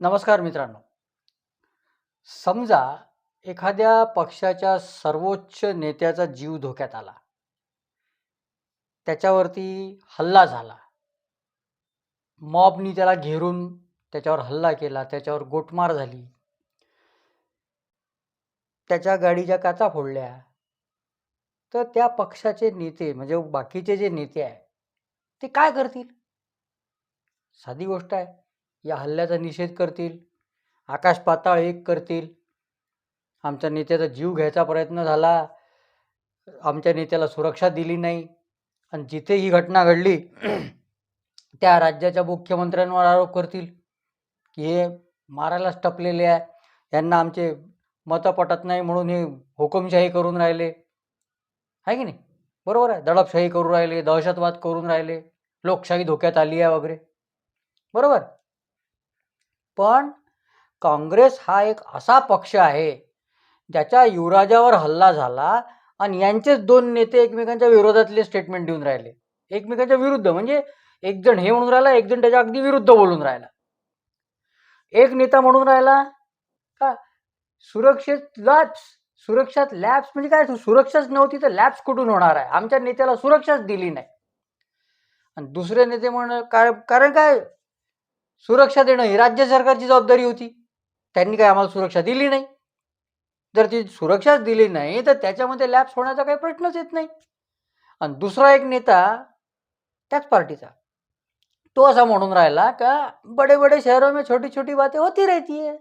नमस्कार मित्रांनो. समजा एखाद्या पक्षाच्या सर्वोच्च नेत्याचा जीव धोक्यात आला. त्याच्यावरती हल्ला झाला. मॉबनी त्याला घेरून त्याच्यावर हल्ला केला त्याच्यावर गोटमार झाली. त्याच्या गाडीच्या काचा फोडल्या. तर त्या पक्षाचे नेते म्हणजे बाकीचे जे नेते आहे ते काय करतील? साधी गोष्ट आहे. या हल्ल्याचा निषेध करतील आकाश पाताळ एक करतील. आमच्या नेत्याचा जीव घ्यायचा प्रयत्न झाला. आमच्या नेत्याला सुरक्षा दिली नाही. आणि जिथे ही घटना घडली त्या राज्याच्या मुख्यमंत्र्यांवर आरोप करतील की हे मारायलाच टपलेले आहे. यांना आमचे मतं पटत नाही म्हणून हे हुकुमशाही करून राहिले. आहे की नाही? बरोबर आहे. दडपशाही करून राहिले दहशतवाद करून राहिले. लोकशाही धोक्यात आली आहे वगैरे. बरोबर. पण काँग्रेस हा एक असा पक्ष आहे ज्याच्या युवराजावर हल्ला झाला आणि यांचेच दोन नेते एकमेकांच्या विरोधातले स्टेटमेंट देऊन राहिले. एकमेकांच्या विरुद्ध म्हणजे एक जण हे म्हणून राहिला एक जण त्याच्या अगदी विरुद्ध बोलून राहिला. एक नेता म्हणून राहिला का? सुरक्षेत लॅब्स सुरक्षात लॅब्स म्हणजे काय? सुरक्षाच नव्हती तर लॅब्स कुठून होणार आहे? आमच्या नेत्याला सुरक्षाच दिली नाही. आणि दुसरे नेते म्हण काय कारण काय? सुरक्षा देणं ही राज्य सरकारची जबाबदारी होती. त्यांनी काही आम्हाला सुरक्षा दिली नाही. जर ती सुरक्षाच दिली नाही तर त्याच्यामध्ये लॅप्स होण्याचा काही प्रश्नच येत नाही. आणि दुसरा एक नेता त्याच पार्टीचा. तो असा म्हणून राहिला का बडे बडे शहरों में छोटी छोटी बातें होती रहती. है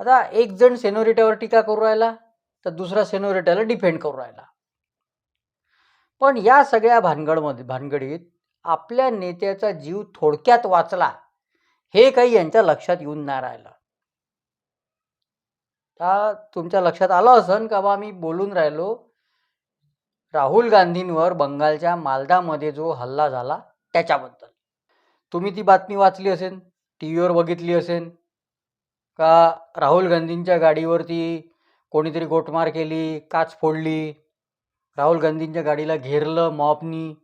आता एक जण सेनोरिटावर टीका करू राहिला तर दुसरा सेनोरिटाला डिफेंड करू राहिला. पण या सगळ्या भानगडमध्ये भानगडीत आपल्या नेत्याचा जीव थोडक्यात वाचला हे काही यांच्या लक्षात येऊन नाही राहिलं. आता तुमच्या लक्षात आलं असन का बा? मी बोलून राहिलो. राहुल गांधींवर बंगालच्या मालदामध्ये जो हल्ला झाला त्याच्याबद्दल. तुम्ही ती बातमी वाचली असेल टी व्हीवर बघितली असेल का राहुल गांधींच्या गाडीवरती कोणीतरी गोटमार केली काच फोडली राहुल गांधींच्या गाडीला घेरलं मॉपनी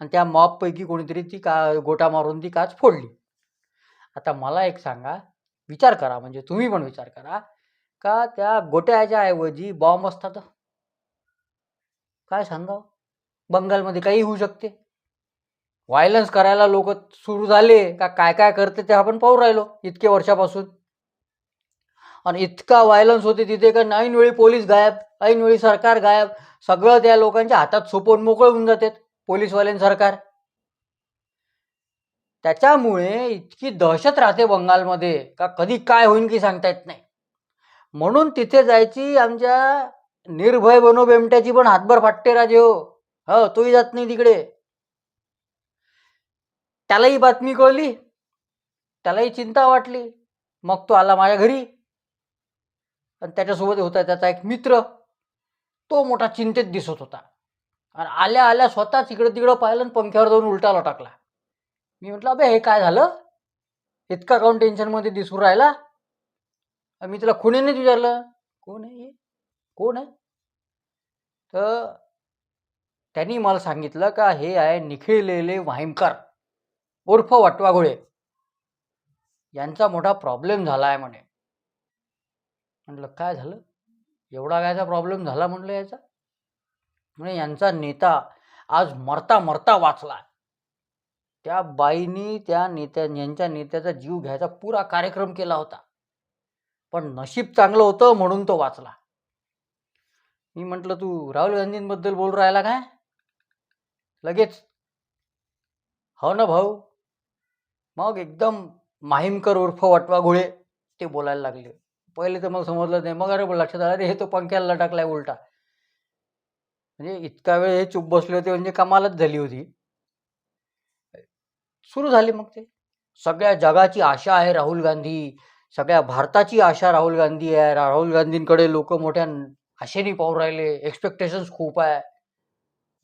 आणि त्या मॉबपैकी कोणीतरी ती का गोटा मारून ती काच फोडली. आता मला एक सांगा विचार करा म्हणजे तुम्ही पण विचार करा का त्या गोट्याच्या ऐवजी बॉम्ब असतात? काय सांगा बंगालमध्ये काही होऊ शकते. व्हायलन्स करायला लोक सुरू झाले का काय काय करते ते आपण पाहू राहिलो इतके वर्षापासून. आणि इतका व्हायलन्स होते तिथे का ऐनवेळी पोलीस गायब ऐनवेळी सरकार गायब सगळं त्या लोकांच्या हातात सोपवून मोकळे होऊन जातात. पोलीसवाल्यां सरकार. त्याच्यामुळे इतकी दहशत राहते बंगालमध्ये का कधी काय होईल की सांगता येत नाही. म्हणून तिथे जायची आमच्या निर्भय बनो बेमट्याची पण हातभर फाटते राजे हो. हो तोही जात नाही तिकडे. त्यालाही बातमी कळली. त्यालाही चिंता वाटली. मग तो आला माझ्या घरी. आणि त्याच्यासोबत होता त्याचा एक मित्र. तो मोठा चिंतेत दिसत होता. आणि आल्या आल्या स्वतःच इकडं तिकडं पाहिलं आणि पंख्यावर जाऊन उलटाला टाकला. मी म्हटलं अबे हे काय झालं? इतका काऊन टेन्शनमध्ये दिसून राहिला? मी तिला खुणीनेच विचारलं? कोण आहे हे? कोण आहे? तर त्यांनी मला सांगितलं का हे आहे निखिळलेले वाहिमकर उर्फ वटवाघोळे. यांचा मोठा प्रॉब्लेम झाला आहे म्हणे. म्हटलं काय झालं? एवढा कायचा प्रॉब्लेम झाला? म्हटलं याचा. म्हणजे यांचा नेता आज मरता मरता वाचला त्या बाईनी त्या नेत्या यांच्या नेत्याचा जीव घ्यायचा पुरा कार्यक्रम केला होता. पण नशीब चांगलं होतं म्हणून तो वाचला. मी म्हटलं तू राहुल गांधींबद्दल बोलू राहिला काय? लगेच. हो ना भाऊ. मग एकदम माहीमकर उर्फ वटवाघोळे ते बोलायला लागले. पहिले तर मग समजलं नाही. मग अरे लक्षात आलं अरे हे तो पंख्याला टाकलाय उलटा. म्हणजे इतका वेळ हे चुप बसले होते म्हणजे कमालच झाली होती. सुरू झाले मग ते. सगळ्या जगाची आशा आहे राहुल गांधी. सगळ्या भारताची आशा राहुल गांधी आहे. राहुल गांधींकडे लोक मोठ्या आशेने पाहू राहिले. एक्सपेक्टेशन्स खूप आहे.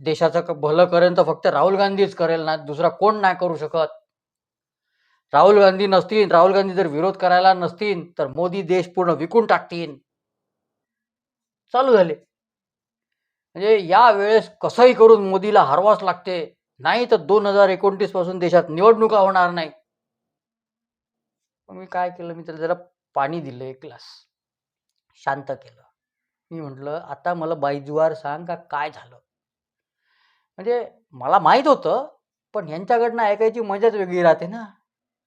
देशाचं भलं करेन तर फक्त राहुल गांधीच करेल ना. दुसरा कोण नाही करू शकत. राहुल गांधी नसतील. राहुल गांधी जर विरोध करायला नसतील तर मोदी देश पूर्ण विकून टाकतील. चालू झाले. म्हणजे या वेळेस कसंही करून मोदीला हरवाच लागते. नाही तर दोन हजार एकोणतीसपासून देशात निवडणुका होणार नाही. मी काय केलं? मी तर जरा पाणी दिलं एक ग्लास. शांत केलं. मी म्हटलं आता मला बाईजुवार सांग का काय झालं? म्हणजे मला माहीत होतं पण ह्यांच्याकडनं ऐकायची मजाच वेगळी राहते ना.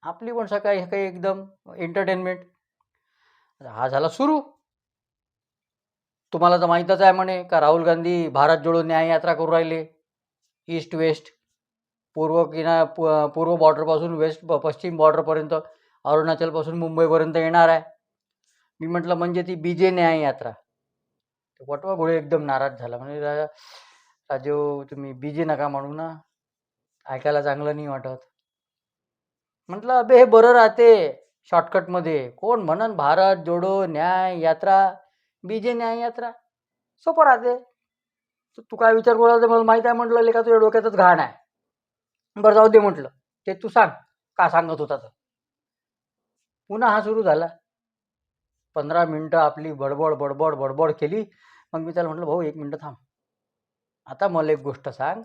आपली पण सकाळी सकाळी एकदम एंटरटेनमेंट हा झाला सुरू. तुम्हाला तर माहीतच आहे म्हणे का राहुल गांधी भारत जोडो न्याय यात्रा करू राहिले. ईस्ट वेस्ट पूर्व किना प- पूर्व बॉर्डरपासून वेस्ट पश्चिम बॉर्डरपर्यंत अरुणाचलपासून मुंबईपर्यंत येणार आहे. मी म्हटलं म्हणजे ती बीजे न्याय यात्रा. वटवा गोळे एकदम नाराज झाला. म्हणजे रा- राजू तुम्ही बीजे नका म्हणू ना. ऐकायला चांगलं नाही वाटत. म्हटलं अबे हे बरं राहते शॉर्टकटमध्ये कोण म्हणन भारत जोडो न्याय यात्रा बीजे न्याय यात्रा. सोपं राहते. तू तू काय विचार करू मला माहीत आहे म्हटलं लेखा तुझ्या डोक्यातच घाण आहे. बरं जाऊ दे म्हटलं. ते तू सांग का सांगत होता तर पुन्हा हा सुरू झाला. पंधरा मिनटं आपली बडबड बडबड बडबड केली. मग मी त्याला म्हटलं भाऊ एक मिनटं थांब. आता मला एक गोष्ट सांग.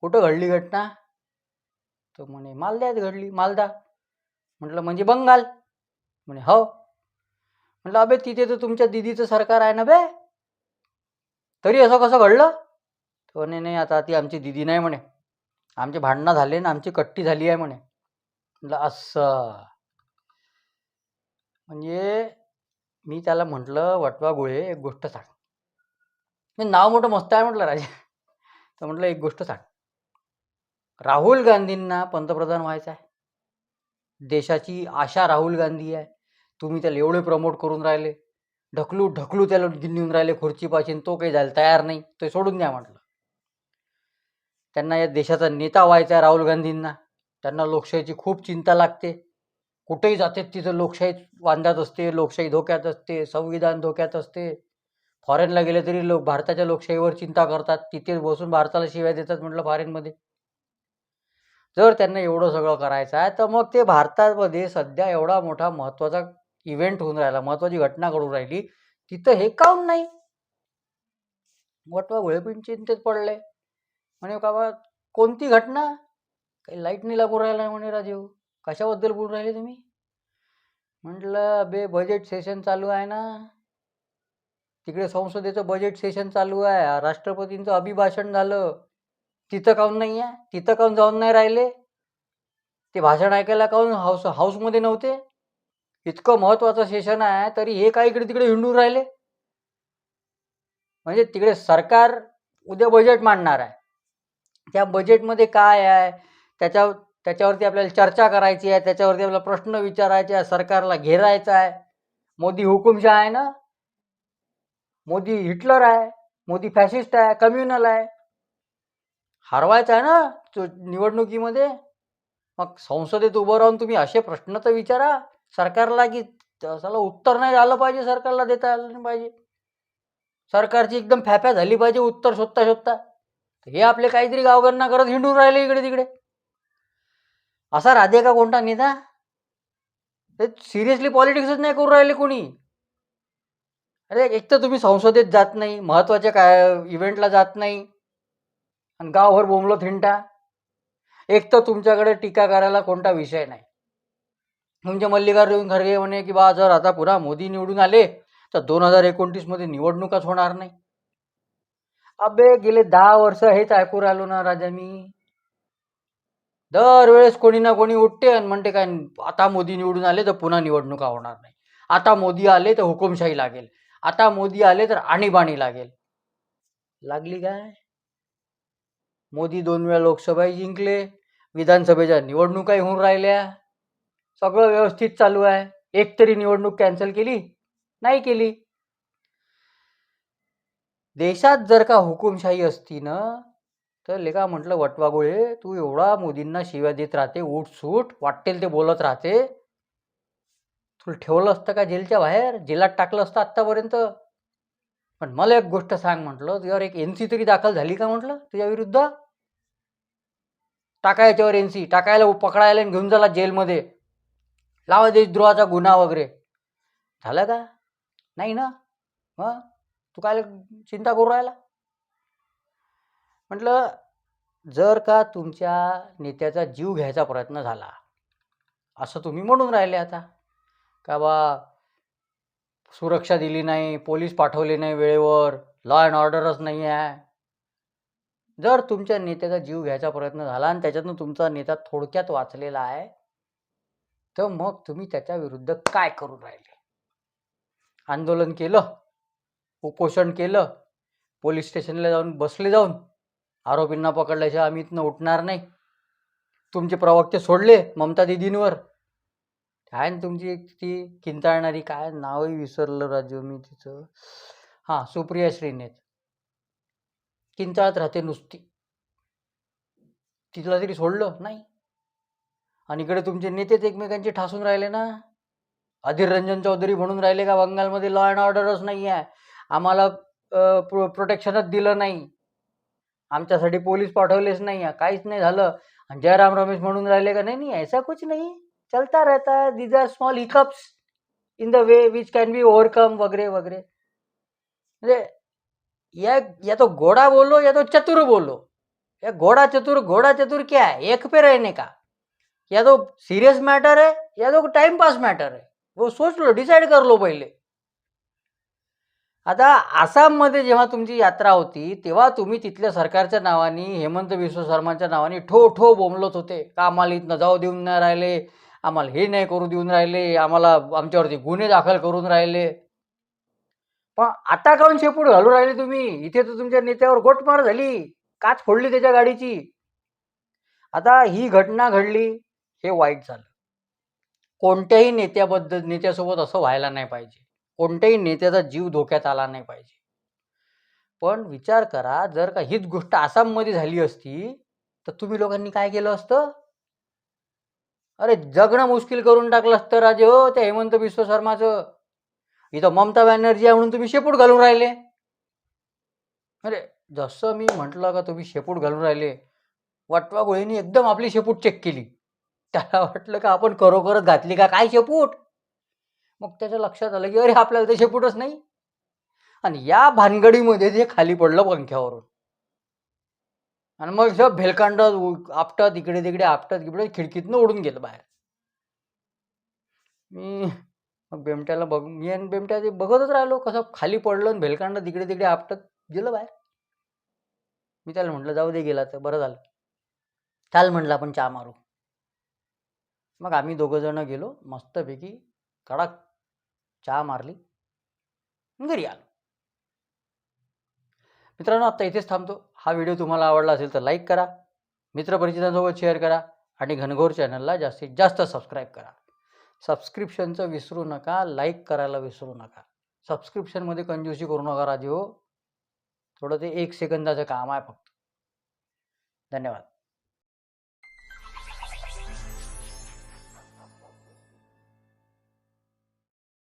कुठं घडली घटना? तो म्हणे मालद्यात घडली मालदा. म्हटलं म्हणजे बंगाल. म्हणे हो. म्हटलं अबे तिथे तर तुमच्या दिदीचं सरकार आहे ना बे? तरी असं कसं घडलं? तो म्हणे नाही आता ती आमची दिदी नाही म्हणे. आमचे भांडणं झाले ना आमची कट्टी झाली आहे म्हणे. म्हटलं असं. म्हणजे मी त्याला म्हटलं वटवा गोळे एक गोष्ट सांग. मी नाव मोठं मस्त आहे म्हटलं राजा. तर म्हटलं एक गोष्ट सांग. राहुल गांधींना पंतप्रधान व्हायचं आहे. देशाची आशा राहुल गांधी आहे. तुम्ही त्याला एवढे प्रमोट करून राहिले. ढकलू ढकलू त्याला नेऊन राहिले खुर्चीपासून तो काही जायला तयार नाही. ते सोडून द्या म्हटलं. त्यांना या देशाचा नेता व्हायचा आहे राहुल गांधींना. त्यांना लोकशाहीची खूप चिंता लागते. कुठेही जाते तिथं लोकशाही वांद्यात असते लोकशाही धोक्यात असते संविधान धोक्यात असते. फॉरेनला गेले तरी लोक भारताच्या लोकशाहीवर चिंता करतात. तिथे बसून भारताला शिव्या देतात म्हटलं फॉरेनमध्ये जर त्यांना एवढं सगळं करायचं आहे तर मग ते भारतामध्ये सध्या एवढा मोठा महत्त्वाचा इव्हेंट होऊन राहिला महत्त्वाची घटना घडून राहिली तिथं हे काऊन नाही. वटवा गोळे चिंतेत पडले. म्हणे का बा कोणती घटना? काही लाइट नाही लागू राहिला म्हणे राजीव. कशाबद्दल बोलून राहिले तुम्ही? म्हटलं बे बजेट सेशन चालू आहे ना. तिकडे संसदेचं बजेट सेशन चालू आहे. राष्ट्रपतींचं अभिभाषण झालं. तिथं काऊन नाही आहे? तिथं काऊन जाऊन नाही राहिले? ते भाषण ऐकायला काऊन हाऊस हाऊसमध्ये नव्हते? इतकं महत्त्वाचं सेशन आहे तरी हे काय इकडे तिकडे हिंडून राहिले? म्हणजे तिकडे सरकार उद्या बजेट मांडणार आहे. त्या बजेटमध्ये काय आहे? त्याच्या त्याच्यावरती आपल्याला चर्चा करायची आहे त्याच्यावरती आपल्याला प्रश्न विचारायचे आहे सरकारला घेरायचा आहे. मोदी हुकुमशाह आहे ना? मोदी हिटलर आहे मोदी फॅसिस्ट आहे कम्युनल आहे. हरवायचं आहे ना निवडणुकीमध्ये? मग संसदेत उभं राहून तुम्ही असे प्रश्न तर विचारा. सरकारला की त्याला उत्तर नाही आलं पाहिजे सरकारला देता आलं नाही पाहिजे. सरकारची एकदम फॅफ्या झाली पाहिजे उत्तर शोधता शोधता. हे आपले काहीतरी गावगणना करत हिंडून राहिले इकडे तिकडे. असा राधे का कोणता नेता? ते सिरियसली पॉलिटिक्सच नाही करू राहिले कोणी. अरे एक तर तुम्ही संसदेत जात नाही महत्त्वाच्या काय इव्हेंटला जात नाही. आणि गावभर बोंबलो थिंटा एक तर तुमच्याकडे टीका करायला कोणता विषय नाही. म्हणजे मल्लिकार्जुन खरगे म्हणे की बा जर आता पुन्हा मोदी निवडून आले तर दोन हजार एकोणतीसमध्ये निवडणुकाच होणार नाही. अबे गेले दहा वर्ष हेच ऐकू राहिलो ना राजा मी. दरवेळेस कोणी ना कोणी उठते आणि म्हणते काय आता मोदी निवडून आले तर पुन्हा निवडणुका होणार नाही. आता मोदी आले तर हुकुमशाही लागेल. आता मोदी आले तर आणीबाणी लागेल. लागली काय? मोदी दोन वेळा लोकसभाही जिंकले विधानसभेच्या निवडणुकाही होऊन राहिल्या. सगळं व्यवस्थित चालू आहे. एक तरी निवडणूक कॅन्सल केली? नाही केली. देशात जर का हुकुमशाही असती ना तर लेखा म्हटलं वटवागोळे तू एवढा मोदींना शिव्या देत राहते उठ सूट वाटेल ते बोलत राहते. तुला ठेवलं असतं का जेलच्या बाहेर? जेलात टाकलं असतं आत्तापर्यंत. पण मला एक गोष्ट सांग म्हटलं तुझ्यावर एक एन सी तरी दाखल झाली का म्हटलं तुझ्या विरुद्ध? टाका याच्यावर एन सी टाकायला पकडायला घेऊन जाला जेलमध्ये. लावा देशद्रोहाचा गुन्हा वगैरे. झालं का? नाही ना? मग? तू काय चिंता करू राहिला? म्हटलं जर का तुमच्या नेत्याचा जीव घ्यायचा प्रयत्न झाला असं तुम्ही म्हणून राहिले आता. का बा सुरक्षा दिली नाही पोलीस पाठवले नाही वेळेवर लॉ अँड ऑर्डरच नाही आहे. जर तुमच्या नेत्याचा जीव घ्यायचा प्रयत्न झाला आणि त्याच्यातून तुमचा नेता थोडक्यात वाचलेला आहे तर मग तुम्ही त्याच्या विरुद्ध काय करून राहिले? आंदोलन केलं उपोषण केलं पोलीस स्टेशनला जाऊन बसले जाऊन आरोपींना पकडल्याशिवाय आम्ही इथनं उठणार नाही. तुमचे प्रवक्ते सोडले ममता दिदींवर. काय तुमची एक ती किंचाळणारी काय नावही विसरलं राजू मी तिचं. हां सुप्रिया श्रीनेत किंचाळत राहते नुसती. तिला तरी सोडलं? नाही. आणि इकडे तुमचे नेतेच एकमेकांचे ठासून राहिले ना? अधीर रंजन चौधरी म्हणून राहिले का बंगालमध्ये लॉ अँड ऑर्डरच नाही आहे आम्हाला प्रो प्रोटेक्शनच दिलं नाही. आमच्यासाठी पोलीस पाठवलेच नाही आहे काहीच नाही झालं. आणि जयराम रमेश म्हणून राहिले का नाही? नाही ऐसा कुछ नाही. चलता रहता these are small hiccups in the way which can be overcome वगैरे वगैरे. म्हणजे या या तो घोड़ा बोलो या तो चतुर बोलो या घोड़ा चतुर घोड़ा चतुर क्या है? एक पे रहने का. या तो सीरियस मैटर है या तो टाइम पास मैटर है वो सोच लो डिसाईड कर लो पहिले. आता आसाममध्ये जेव्हा तुमची यात्रा होती तेव्हा तुम्ही तिथल्या सरकारच्या नावाने हेमंत विश्व शर्माच्या नावाने ठो ठो बोंबलत होते. का आम्हाला इथनं जाऊ देऊन नाही राहिले? आम्हाला हे नाही करू देऊन राहिले? आम्हाला आमच्यावरती गुन्हे दाखल करून राहिले? पण आता काऊन शेपूट घालून राहिले तुम्ही? इथे तर तुमच्या नेत्यावर गोटमार झाली. काच फोडली त्याच्या गाडीची. आता ही घटना घडली. हे वाईट झालं. कोणत्याही नेत्याबद्दल नेत्यासोबत असं व्हायला नाही पाहिजे. कोणत्याही नेत्याचा जीव धोक्यात आला नाही पाहिजे. पण विचार करा जर का हीच गोष्ट आसाममध्ये झाली असती तर तुम्ही लोकांनी काय केलं असतं? अरे जगणं मुश्किल करून टाकलं असतं राजे हो त्या हेमंत विश्व शर्माचं. इथं ममता बॅनर्जी आहे म्हणून तुम्ही शेपूट घालून राहिले. अरे जसं मी म्हटलं का तुम्ही शेपूट घालून राहिले वाटवा गोळीने एकदम आपली शेपूट चेक केली. त्याला वाटलं का आपण खरोखरच घातली का? काय शेपूट? मग त्याच्या लक्षात आलं की अरे आपल्याला ते शेपूटच नाही. आणि या भानगडीमध्ये ते खाली पडलं पंख्यावरून. आणि मग सगळं भेलकांड आपटत इकडे तिकडे आपटत इकडे खिडकीतनं उडून गेलं बाहेर. मी मग बेमट्याला बघ मी आणि बेमट्या ते बघतच राहिलो कसं खाली पडलं आणि भेलकांड तिकडे तिकडे आपटत गेलं बाहेर. मी त्याला म्हटलं जाऊ दे गेला तर बरं झालं. चाल म्हटलं आपण चहा मारू. मग आम्ही दोघंजणं गेलो मस्तपैकी कडक चहा मारली घरी आलो. मित्रांनो आत्ता इथेच थांबतो. हा व्हिडिओ तुम्हाला आवडला असेल तर लाईक करा मित्रपरिचितांसोबत शेअर करा आणि घनघोर चॅनलला जास्तीत जास्त सबस्क्राईब करा. सबस्क्रिप्शनचं विसरू नका लाईक करायला विसरू नका. सबस्क्रिप्शनमध्ये कंजूसी करू नका राजे हो. थोडं ते एक सेकंदाचं काम आहे फक्त. धन्यवाद.